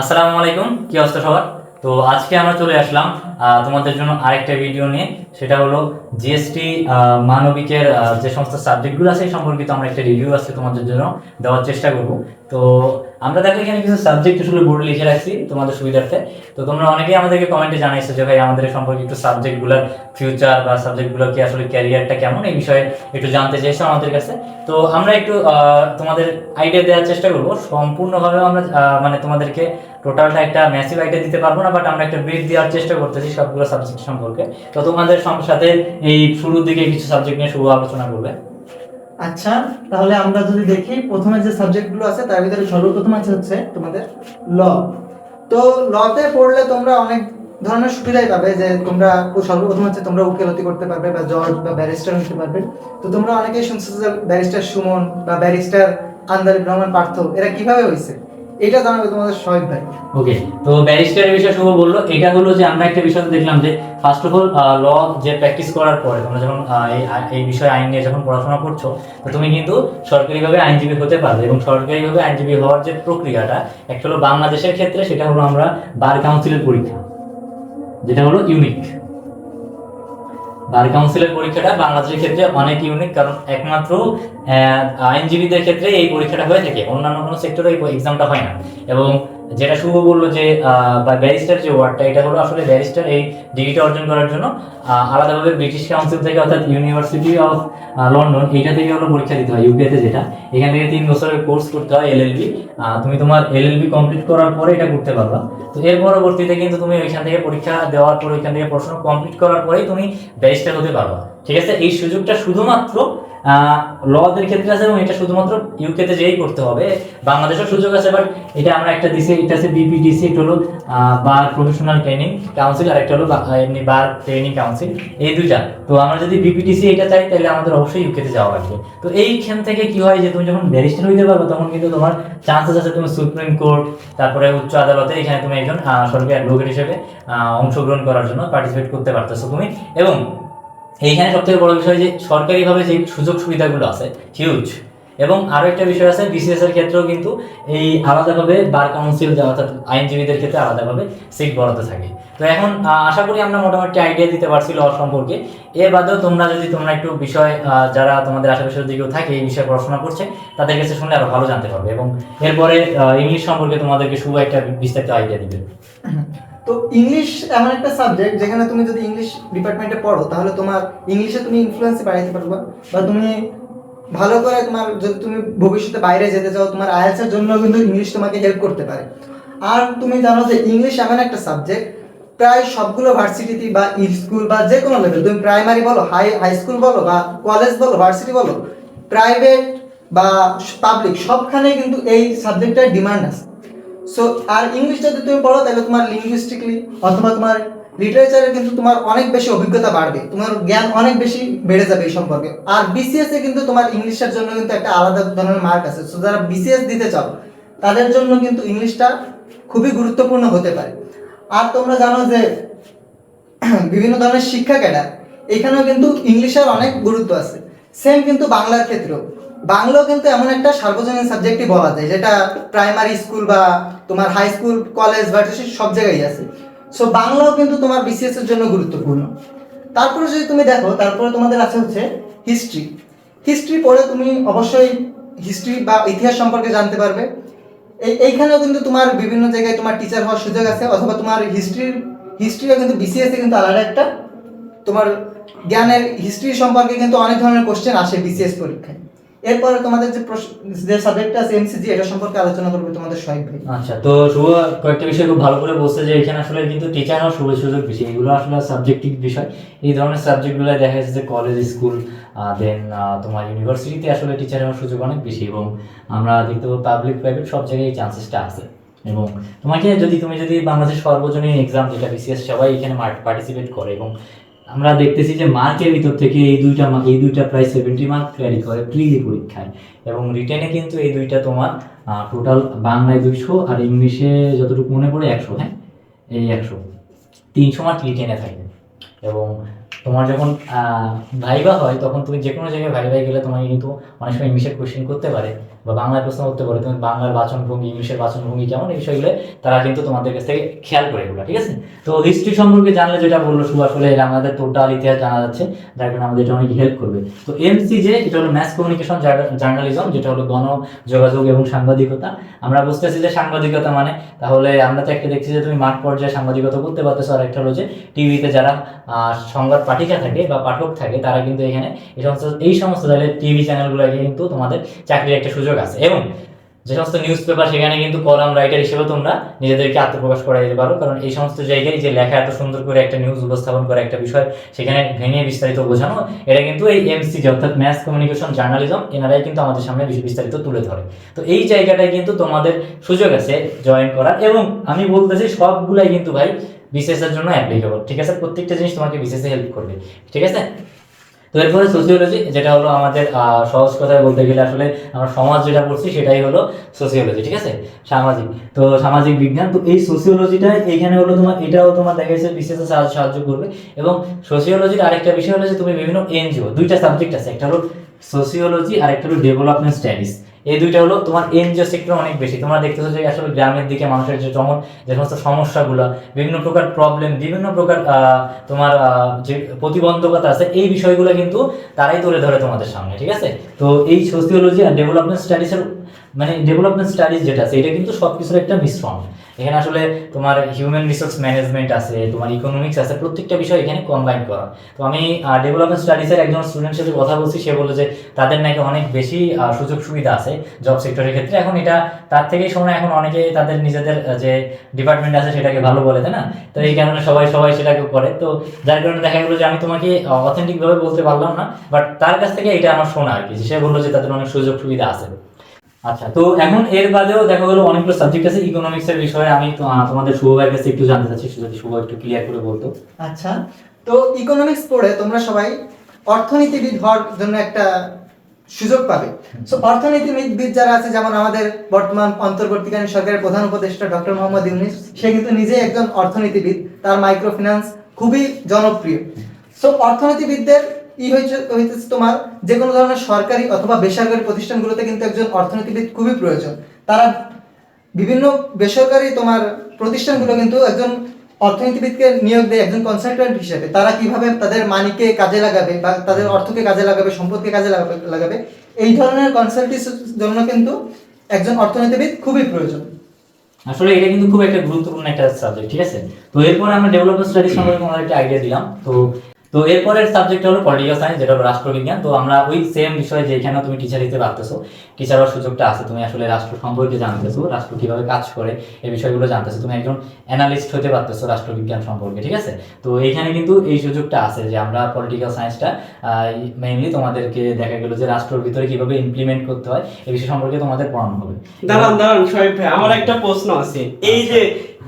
আসসালামু আলাইকুম কি অবস্থা সবার? তো আজকে আমরা চলে আসলাম তোমাদের জন্য আরেকটা ভিডিও নিয়ে। সেটা হলো জিএসটি মানবিকের যে সমস্ত সাবজেক্টগুলো আছে সম্পর্কিত আমরা একটা রিভিউ আজকে তোমাদের জন্য দেওয়ার চেষ্টা করব। তো আমরা দেখো এখানে কিছু সাবজেক্ট আসলে বোর্ডে লিখে রাখছি তোমাদের সুবিধার্থে। তো তোমরা অনেকেই আমাদেরকে কমেন্টে জানাইছো যে ভাই আমাদের সম্পর্কে একটু সাবজেক্টগুলোর ফিউচার বা সাবজেক্টগুলো কি আসলে ক্যারিয়ারটা কেমন এই বিষয়ে একটু জানতে চেয়েছো আমাদের কাছে। তো আমরা একটু তোমাদের আইডিয়া দেওয়ার চেষ্টা করব। সম্পূর্ণভাবে আমরা মানে তোমাদেরকে টোটালটা একটা ম্যাসিভ আইডিয়া দিতে পারব না বাট আমরা একটা ব্রিফ দেওয়ার চেষ্টা করতেছি সবগুলো সাবজেক্ট সম্পর্কে। তো তোমাদের সাথে এই শুরুর দিকে কিছু সাবজেক্ট নিয়ে আলোচনা করবে। আচ্ছা তাহলে আমরা যদি দেখি, প্রথমে যে সাবজেক্টগুলো আছে, তার ভিতরে সর্বপ্রথম আছে হচ্ছে তোমাদের ল তো লতে পড়লে তোমরা অনেক ধরনের সুবিধাই পাবে, যে তোমরা সর্বপ্রথম হচ্ছে তোমরা উকিলতি করতে পারবে, বা জজ বা ব্যারিস্টার হতে পারবে। তো তোমরা অনেকেই শুনছো যে ব্যারিস্টার সুমন, বা ব্যারিস্টার আন্দারি ব্রাহ্মণ পার্থ, এরা কীভাবে হয়েছে এটা জানাবে তোমাদের শহীদ ভাই। ওকে, তো ব্যারিস্টারের বিষয়ে শুভ বলল। এটা হলো যে আমরা একটা বিষয় দেখলাম যে ফার্স্ট অফ অল ল যে প্র্যাকটিস করার পরে তোমরা যখন এই বিষয়ে আইন নিয়ে যখন পড়াশোনা করছ, তো তুমি কিন্তু সরকারিভাবে আইনজীবী হতে পারবে এবং সরকারিভাবে আইনজীবী হওয়ার যে প্রক্রিয়াটা একটা হলো বাংলাদেশের ক্ষেত্রে সেটা হলো আমরা বার কাউন্সিলের পরীক্ষা, যেটা হলো ইউনিক বার কাউন্সিলের পরীক্ষাটা বাংলাদেশের ক্ষেত্রে অনেক ইউনিক কারণ একমাত্র আইনজীবীদের ক্ষেত্রে এই পরীক্ষাটা হয়ে থাকে। অন্যান্য কোনো সেক্টরে এই এক্সামটা হয় না। এবং যেটা শুভ বলল যে ব্যারিস্টার যে ওয়ার্ডটা এটা হলো আসলে ব্যারিস্টার এই ডিগ্রিটা অর্জন করার জন্য। আলাদাভাবে ব্রিটিশ কাউন্সিল থেকে অর্থাৎ ইউনিভার্সিটি অফ লন্ডন এইটা থেকে হলো পরীক্ষা দিতে হয় ইউকেতে যেটা। এখান থেকে তিন বছরের কোর্স করতে হয় এলএলবি তুমি তোমার এলএলবি কমপ্লিট করার পরে এটা করতে পারবা। তো এর পরবর্তীতে কিন্তু তুমি ওইখান থেকে পরীক্ষা দেওয়ার পর, ওইখান থেকে পড়াশোনা কমপ্লিট করার পরেই তুমি ব্যারিস্টার হতে পারবা। ঠিক আছে? এই সুযোগটা শুধুমাত্র লদের ক্ষেত্রে আছে এবং এটা শুধুমাত্র ইউকেতে যেই করতে হবে। বাংলাদেশের সুযোগ আছে বাট এটা আমরা একটা দিছি, এটা আছে বিপিডিসি একটা হলো বার প্রফেশনাল ট্রেনিং কাউন্সিল আর একটা হলো এমনি বার ট্রেনিং কাউন্সিল এই দুইটা। তো আমরা যদি বিপিডিসি এটা চাই, তাহলে আমাদের অবশ্যই ইউকেতে যাওয়া লাগবে। তো এইখান থেকে কি হয় যে তুমি যখন ব্যারিস্টার হইতে পারবে, তখন কিন্তু তোমার চান্সেস আছে তুমি সুপ্রিম কোর্ট তারপরে উচ্চ আদালতে, এখানে তুমি একজন সরকারি অ্যাডভোকেট হিসেবে অংশগ্রহণ করার জন্য পার্টিসিপেট করতে পারতেছো তুমি। এবং এইখানে সবথেকে বড় বিষয় যে সরকারিভাবে যে সুযোগ সুবিধাগুলো আছে হিউজ এবং আরও একটা বিষয় আছে বিসিএস এর ক্ষেত্রেও কিন্তু এই আলাদাভাবে বার কাউন্সিল অর্থাৎ আইনজীবীদের ক্ষেত্রে আলাদাভাবে সিট বরাদ্দ থাকে। তো এখন আশা করি আমরা মোটামুটি আইডিয়া দিতে পারছি ল সম্পর্কে। এর বাদেও তোমরা যদি তোমরা একটু বিষয় যারা তোমাদের আশেপাশের দিকেও থাকে এই বিষয়ে পড়াশোনা করছে, তাদের কাছে শুনলে আরও ভালো জানতে পারবে এবং এরপরে ইংলিশ সম্পর্কে তোমাদেরকে শুভ একটা বিস্তারিত আইডিয়া দিবে। তো ইংলিশ এমন একটা সাবজেক্ট যেখানে তুমি যদি ইংলিশ ডিপার্টমেন্টে পড়ো, তাহলে তোমার ইংলিশে তুমি ইনফ্লুয়েন্স বাড়াইতে পারবা, বা তুমি ভালো করে তোমার যদি তুমি ভবিষ্যতে বাইরে যেতে চাও, তোমার আইএলসের জন্য কিন্তু ইংলিশ তোমাকে হেল্প করতে পারে। আর তুমি জানো যে ইংলিশ এমন একটা সাবজেক্ট প্রায় সবগুলো ভার্সিটিতে বা স্কুল বা যে কোনো লেভেল তুমি প্রাইমারি বলো হাই হাই স্কুল বলো বা কলেজ বলো ভার্সিটি বলো প্রাইভেট বা পাবলিক সবখানে কিন্তু এই সাবজেক্টটার ডিমান্ড আছে। সো আর ইংলিশ যদি তুমি পড়ো, তাহলে তোমার লিঙ্গুইস্টিকলি অথবা তোমার লিটারেচারে কিন্তু তোমার অনেক বেশি অভিজ্ঞতা বাড়বে, তোমার জ্ঞান অনেক বেশি বেড়ে যাবে এই সম্পর্কে। আর বিসিএস এ কিন্তু তোমার ইংলিশের জন্য কিন্তু একটা আলাদা ধরনের মার্ক আছে। সো যারা বিসিএস দিতে চাও, তাদের জন্য কিন্তু ইংলিশটা খুবই গুরুত্বপূর্ণ হতে পারে। আর তোমরা জানো যে, বিভিন্ন ধরনের শিক্ষা ক্যাডার, এখানেও কিন্তু ইংলিশের অনেক গুরুত্ব আছে। সেম কিন্তু বাংলার ক্ষেত্রেও। বাংলাও কিন্তু এমন একটা সার্বজনীন সাবজেক্টই বলা যায়, যেটা প্রাইমারি স্কুল বা তোমার হাই স্কুল কলেজ ভার্সিটি সব জায়গায় আছে। সো বাংলাও কিন্তু তোমার বিসিএস এর জন্য গুরুত্বপূর্ণ। তারপরে যদি তুমি দেখো, তারপরে তোমাদের আছে হচ্ছে হিস্ট্রি হিস্ট্রি পড়ে তুমি অবশ্যই হিস্ট্রি বা ইতিহাস সম্পর্কে জানতে পারবে। এই, এইখানেও কিন্তু তোমার বিভিন্ন জায়গায় তোমার টিচার হওয়ার সুযোগ আছে, অথবা তোমার হিস্ট্রির হিস্ট্রিও কিন্তু বিসিএস কিন্তু আলাদা একটা তোমার জ্ঞানের হিস্ট্রি সম্পর্কে কিন্তু অনেক ধরনের কোশ্চেন আসে বিসিএস পরীক্ষায়। এরপরে তোমাদের যে যে সাবজেক্টটা আছে এমসিজি এটা সম্পর্কে আলোচনা করবে তোমাদের শহীদ ভাই। আচ্ছা তো শুভ, কয়েকটা বিষয় খুব ভালো করে বলছে যে এখানে আসলে কিন্তু টিচার হওয়ার সুযোগ সুযোগ বেশি। এগুলো আসলে সাবজেক্টিভ বিষয়। এই ধরনের সাবজেক্টগুলো দেখা যাচ্ছে যে কলেজ স্কুল দেন তোমার ইউনিভার্সিটিতে আসলে টিচার হওয়ার সুযোগ অনেক বেশি এবং আমরা দেখতে পাবো পাবলিক প্রাইভেট সব জায়গায় এই চান্সেসটা আছে। এবং তোমাকে যদি, তুমি যদি বাংলাদেশ সর্বজনীন এক্সাম যেটা বিসিএস সবাই এখানে পার্টিসিপেট করে এবং আমরা দেখতেছি যে মার্কের ভিতর থেকে এই দুইটা এই দুইটা প্রায় সেভেন্টি মার্ক ক্যারি করে প্রিলি পরীক্ষায়। এবং রিটেনে কিন্তু এই দুইটা তোমার টোটাল বাংলায় দুইশো আর ইংলিশে যতটুকু মনে পড়ে একশো হ্যাঁ? এই একশো। তিনশো মার্ক রিটেনে থাকে এবং তোমার যখন ভাইবা হয়, তখন তুমি যে কোনো জায়গায় ভাইবাই গেলে তোমাকে কিন্তু অনেক সময় ইংলিশে কোয়েশ্চেন করতে পারে। বা বাংলায় প্রশ্ন করতে পারে, তুমি বাংলার বাচনভঙ্গি, ইংলিশের বাচনভঙ্গি কেমন? এই বিষয়গুলো তারা কিন্তু তোমাদের কাছ থেকে খেয়াল করে এগুলো, ঠিক আছে? তো হিস্ট্রি সম্পর্কে জানলে যেটা বলল শুভ আসলে আমাদের টোটাল ইতিহাস জানা যাচ্ছে, যার কারণে আমাদের এটা অনেক হেল্প করবে। তো এমসি যে এটা হলো ম্যাস কমিউনিকেশন জার্নালিজম যেটা হলো গণ যোগাযোগ এবং সাংবাদিকতা। আমরা বুঝতেছি যে সাংবাদিকতা মানে তাহলে আমরা তো একটা দেখছি যে তুমি মাঠ পর্যায়ে সাংবাদিকতা করতে পারতেছো, আর একটা হলো যে টিভিতে যারা সংবাদ পাঠিকা থাকে বা পাঠক থাকে, তারা কিন্তু এখানে এই সমস্ত এই সমস্ত তাহলে টিভি চ্যানেলগুলোকে কিন্তু তোমাদের চাকরির একটা সুযোগ আছে। এবং যে সমস্ত নিউজ পেপার সেখানে কিন্তু কলাম রাইটার হিসেবে তোমরা নিজেদেরকে আত্মপ্রকাশ করা যেতে পারো। কারণ এই সমস্ত জায়গায় যে লেখা এত সুন্দর করে একটা নিউজ উপস্থাপন করে একটা বিষয়, সেখানে ভেঙে বিস্তারিত বোঝানো, এটা কিন্তু এই এমসি অর্থাৎ ম্যাস কমিউনিকেশন জার্নালিজম এনারাই কিন্তু আমাদের সামনে বিস্তারিত তুলে ধরে। তো এই জায়গাটায় কিন্তু তোমাদের সুযোগ আছে জয়েন করার। এবং আমি বলতেছি, সবগুলাই কিন্তু ভাই এর জন্য অ্যাপ্লিকেবল ঠিক আছে? প্রত্যেকটা জিনিস তোমাকে এ হেল্প করবে, ঠিক আছে? তো এরপরে সোসিওলজি যেটা হলো আমাদের সহজ কথায় বলতে গেলে আসলে আমরা সমাজ যেটা পড়ছি সেটাই হলো সোসিওলজি ঠিক আছে? সামাজিক। তো সামাজিক বিজ্ঞান, তো এই সোসিওলজিটা এইখানে হলো তোমার, এটাও তোমার দেখা যাচ্ছে বিশেষ সাহায্য করবে। এবং সোসিওলজির আরেকটা বিষয় হলো যে তুমি বিভিন্ন এনজিও দুইটা সাবজেক্ট আছে, একটা হলো সোসিওলজি আর একটা হলো ডেভেলপমেন্ট স্টাডিজ এই দুইটা হলো তোমার এনজিও সেক্টর অনেক বেশি। তোমরা দেখতেছো যে আসলে গ্রামের দিকে মানুষের যে যেমন যে সমস্ত সমস্যাগুলো, বিভিন্ন প্রকার প্রবলেম বিভিন্ন প্রকার তোমার যে প্রতিবন্ধকতা আছে, এই বিষয়গুলো কিন্তু তারাই তুলে ধরে তোমাদের সামনে, ঠিক আছে? তো এই সোসিওলজি আর ডেভেলপমেন্ট স্টাডিজের মানে ডেভেলপমেন্ট স্টাডিজ যেটা আছে, এটা কিন্তু সব কিছুর একটা মিশ্রণ। এখানে আসলে তোমার হিউম্যান রিসোর্স ম্যানেজমেন্ট আছে, তোমার ইকোনমিক্স আছে, প্রত্যেকটা বিষয় এখানে কম্বাইন করা। তো আমি ডেভেলপমেন্ট স্টাডিজের একজন স্টুডেন্টের সাথে কথা বলছি, সে বলল যে তাদের নাকি অনেক বেশি সুযোগ সুবিধা আছে জব সেক্টরের ক্ষেত্রে। এখন এটা তার থেকেই শোনা, এখন অনেকে তাদের নিজেদের যে ডিপার্টমেন্ট আছে সেটাকে ভালো বলে, তাই না? তো এই কারণে সবাই সবাই সেটাকে করে। তো যার কারণে দেখা গেলো যে আমি তোমাকে অথেন্টিক ভাবে বলতে পারলাম না বাট তার কাছ থেকে এটা আমার শোনা আর কি সে বলল যে তাদের অনেক সুযোগ সুবিধা আছে। আচ্ছা তো এখন এর বাদেও দেখা গেলো অনেকগুলো সাবজেক্ট আছে ইকোনমিক্স এর বিষয়ে। আমি তোমাদের শুভ ভাইয়ের কাছে একটু জানতে চাচ্ছি, যদি শুভ একটু ক্লিয়ার করে বলতো। আচ্ছা তো ইকোনমিক্স পড়ে তোমরা সবাই অর্থনীতিবিদ হওয়ার জন্য একটা সুযোগ পাবে। সো অর্থনীতিবিদ যারা আছে, যেমন আমাদের বর্তমান অন্তর্বর্তীকালীন সরকারের প্রধান উপদেষ্টা ডক্টর মোহাম্মদ ইউনিস, সে কিন্তু নিজে একজন অর্থনীতিবিদ। তার মাইক্রো ফিন্যান্স খুবই জনপ্রিয়। সো অর্থনীতিবিদদের ই হয়েছে হইতেছে তোমার যে কোনো ধরনের সরকারি অথবা বেসরকারি প্রতিষ্ঠানগুলোতে কিন্তু একজন অর্থনীতিবিদ খুবই প্রয়োজন। তারা বিভিন্ন বেসরকারি তোমার প্রতিষ্ঠানগুলো কিন্তু একজন অর্থনীতিবিদকে নিয়োগ দেয় একজন হিসেবে। তারা কীভাবে তাদের মানিকে কাজে লাগাবে বা তাদের অর্থকে কাজে লাগাবে, সম্পদকে কাজে লাগাবে লাগাবে, এই ধরনের কনসালটির জন্য কিন্তু একজন অর্থনীতিবিদ খুবই প্রয়োজন। আসলে এটা কিন্তু খুব একটা গুরুত্বপূর্ণ একটা সাবজেক্ট ঠিক আছে? তো এরপরে আমরা ডেভেলপমেন্ট স্টাডিজ সম্পর্কে একটা আইডিয়া দিলাম। তো তো এরপরের সাবজেক্ট হলো পলিটিক্যাল সায়েন্স যেটা হলো রাষ্ট্রবিজ্ঞান। তো আমরা ওই সেম বিষয়ে যেখানে তুমি টিচার হিসেবে ভাবতেছো টিচার হওয়ার সুযোগটা আছে। তুমি আসলে রাষ্ট্র সম্পর্কে জানতেছো রাষ্ট্র কীভাবে কাজ করে এই বিষয়গুলো জানতেছো। তুমি একজন অ্যানালিস্ট হতে পারতেছো রাষ্ট্রবিজ্ঞান সম্পর্কে ঠিক আছে? তো এইখানে কিন্তু এই সুযোগটা আছে যে আমরা পলিটিক্যাল সায়েন্সটা মেইনলি তোমাদেরকে দেখা গেল যে রাষ্ট্রের ভিতরে কীভাবে ইমপ্লিমেন্ট করতে হয় এই বিষয় সম্পর্কে তোমাদের পড়ানো হবে। দাঁড়ান দাঁড়ান শোয়েব ভাই আমার একটা প্রশ্ন আছে। এই যে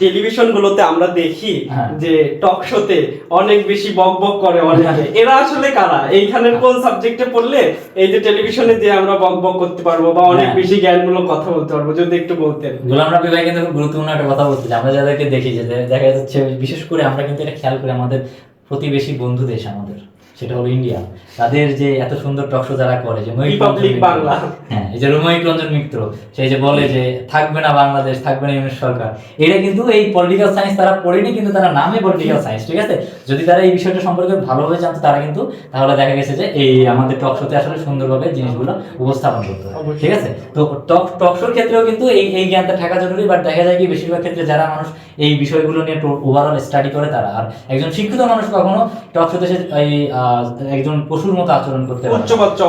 টেলিভিশন গুলোতে আমরা দেখি হ্যাঁ। যে টক শোতে অনেক বেশি বক বক করে অনেকে এরা আসলে কারা? এইখানের কোন সাবজেক্টে পড়লে এই যে টেলিভিশনে যে আমরা বক বক করতে পারব বা অনেক হ্যাঁ। বেশি জ্ঞানমূলক কথা বলতে পারব যদি একটু বলতেন। গোলাম রাব্বি ভাই কিন্তু গুরুত্বপূর্ণ একটা কথা বলতে আমরা যাদেরকে দেখি যে দেখা যাচ্ছে বিশেষ করে আমরা কিন্তু এটা খেয়াল করি আমাদের প্রতিবেশী বন্ধু দেশ আমাদের সেটা হলো ইন্ডিয়া তাদের যে এত সুন্দর টকশো যারা করে যে মিত্র, বাংলা। হ্যাঁ এই যে রোময়িক রঞ্জন মিত্র সেই যে বলে যে থাকবে না বাংলাদেশ থাকবে না ইউনিট সরকার। এটা কিন্তু এই পলিটিক্যাল সায়েন্স তারা পড়েনি কিন্তু তারা নামে পলিটিক্যাল সায়েন্স ঠিক আছে? যদি তারা এই বিষয়টা সম্পর্কে ভালোভাবে জানতো তারা কিন্তু তাহলে দেখা গেছে যে এই আমাদের টকশোতে আসলে সুন্দরভাবে জিনিসগুলো উপস্থাপন করতে ঠিক আছে? তো টক টকশোর ক্ষেত্রেও কিন্তু এই এই জ্ঞানটা থাকা জরুরি বাট দেখা যায় কি বেশিরভাগ ক্ষেত্রে যারা মানুষ এই বিষয়গুলো নিয়ে ওভারঅল স্টাডি করে তারা আর একজন শিক্ষিত মানুষ কখনো টকশোতে সে এই আহ, একজন পশুর মতো আচরণ করতে পারে।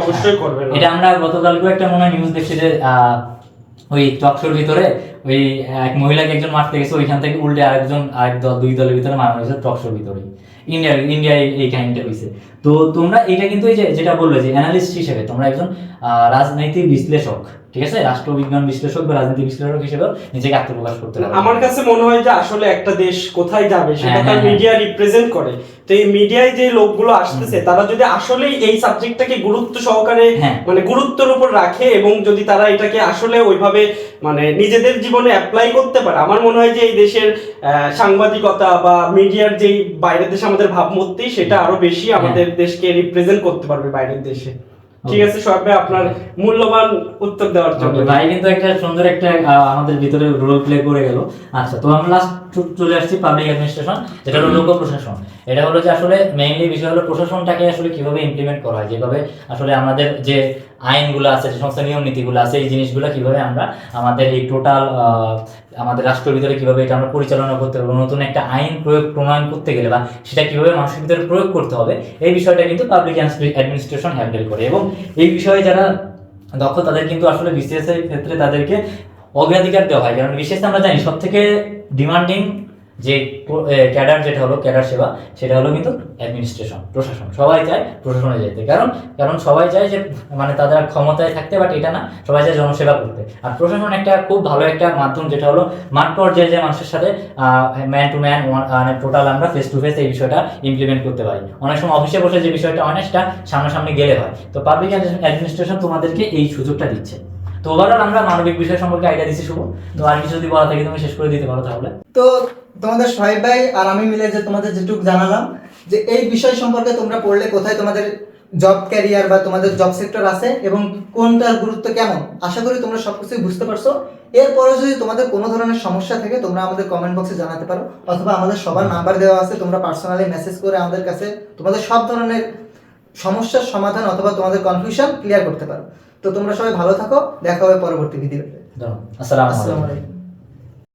অবশ্যই করবে এটা আমরা গতকালকেও একটা মনে হয় নিউজ দেখছি যে ওই চকশোর ভিতরে ওই এক মহিলাকে একজন মারতে গেছে ওইখান থেকে উল্টে আরেকজন আরেক দল দুই দলের ভিতরে মারা হয়েছে চকশোর ভিতরে ইন্ডিয়া ইন্ডিয়ায় এই কাহিনীটা হয়েছে তো তোমরা এটা কিন্তু এই যে যেটা বললে যে অ্যানালিস্ট হিসেবে তোমরা একজন রাজনৈতিক বিশ্লেষক। ঠিক আছে? রাষ্ট্রবিজ্ঞান বিশ্লেষক বা রাজনীতি বিশ্লেষক হিসেবে নিজেকে আত্মপ্রকাশ করতে পারবে। আমার কাছে মনে হয় যে আসলে একটা দেশ কোথায় যাবে সেটা হ্যাঁ, তার হ্যাঁ, মিডিয়া রিপ্রেজেন্ট করে। তো এই মিডিয়ায় যে লোকগুলো আসতেছে তারা যদি আসলেই এই সাবজেক্টটাকে গুরুত্ব সহকারে হ্যাঁ। মানে গুরুত্বের উপর রাখে এবং যদি তারা এটাকে আসলে ওইভাবে মানে নিজেদের জীবনে অ্যাপ্লাই করতে পারে আমার মনে হয় যে এই দেশের সাংবাদিকতা বা মিডিয়ার যেই বাইরের দেশে আমাদের ভাবমূর্তি সেটা আরও বেশি আমাদের দেশকে রিপ্রেজেন্ট করতে পারবে বাইরের দেশে। ঠিক আছে আপনার মূল্যবান উত্তর দেওয়ার জন্য। ভাই কিন্তু একটা সুন্দর একটা আমাদের ভিতরে রোল প্লে করে গেল। আচ্ছা তো আমরা লাস্ট চলে আসছি পাবলিক অ্যাডমিনিস্ট্রেশন যেটা হলো লোক প্রশাসন। এটা হলো যে আসলে মেইনলি বিষয় হলো প্রশাসনটাকে আসলে কীভাবে ইমপ্লিমেন্ট করা হয় যেভাবে আসলে আমাদের যে আইনগুলো আছে যে সমস্ত নিয়ম নীতিগুলো আছে এই জিনিসগুলো কীভাবে আমরা আমাদের এই টোটাল আমাদের রাষ্ট্রের ভিতরে কীভাবে এটা আমরা পরিচালনা করতে পারব, নতুন একটা আইন প্রয়োগ প্রণয়ন করতে গেলে বা সেটা কীভাবে মানুষের ভিতরে প্রয়োগ করতে হবে, এই বিষয়টা কিন্তু পাবলিক অ্যাডমিনিস্ট্রেশন হ্যান্ডেল করে এবং এই বিষয়ে যারা দক্ষ তাদের কিন্তু আসলে বিসিএস এর ক্ষেত্রে তাদেরকে অগ্রাধিকার দেওয়া হয়। কারণ বিশেষ আমরা জানি সব থেকে ডিমান্ডিং যে ক্যাডার যেটা হলো, ক্যাডার সেবা, সেটা হলো কিন্তু অ্যাডমিনিস্ট্রেশন প্রশাসন। সবাই চায় প্রশাসনে যেতে কারণ কারণ সবাই চায় যে মানে তাদের ক্ষমতায় থাকতে বাট এটা না, সবাই চায় জনসেবা করতে। আর প্রশাসন একটা খুব ভালো একটা মাধ্যম, যেটা হলো মাঠ পর্যায়ে যে মানুষের সাথে ম্যান টু ম্যান মানে টোটাল আমরা ফেস টু ফেস এই বিষয়টা ইমপ্লিমেন্ট করতে পারি। অনেক সময় অফিসে বসে যে বিষয়টা সেটা সামনাসামনি গেলে হয়। তো পাবলিক অ্যাডমিনিস্ট্রেশন তোমাদেরকে এই সুযোগটা দিচ্ছে। তো ওভারঅল আমরা মানবিক বিষয় সম্পর্কে আইডিয়া দিচ্ছি শুভ। তো আর কিছু যদি বলা থাকে তুমি শেষ করে দিতে পারো তাহলে। তো তোমাদের সোহেব ভাই আর আমি মিলে যে তোমাদের যেটুকু জানালাম, যে এই বিষয় সম্পর্কে তোমরা পড়লে কোথায় তোমাদের জব ক্যারিয়ার বা তোমাদের জব সেক্টর আছে এবং কোনটার গুরুত্ব কেমন, আশা করি তোমরা সবকিছু বুঝতে পারছ। এরপরে যদি তোমাদের কোনো ধরনের সমস্যা থাকে, তোমরা আমাদের কমেন্ট বক্সে জানাতে পারো, অথবা আমাদের সবার নাম্বার দেওয়া আছে, তোমরা পার্সোনালি মেসেজ করে আমাদের কাছে তোমাদের সব ধরনের সমস্যার সমাধান অথবা তোমাদের কনফিউশন ক্লিয়ার করতে পারো। তো তোমরা সবাই ভালো থাকো দেখা হবে পরবর্তী ভিডিওতে। আসসালামু আলাইকুম।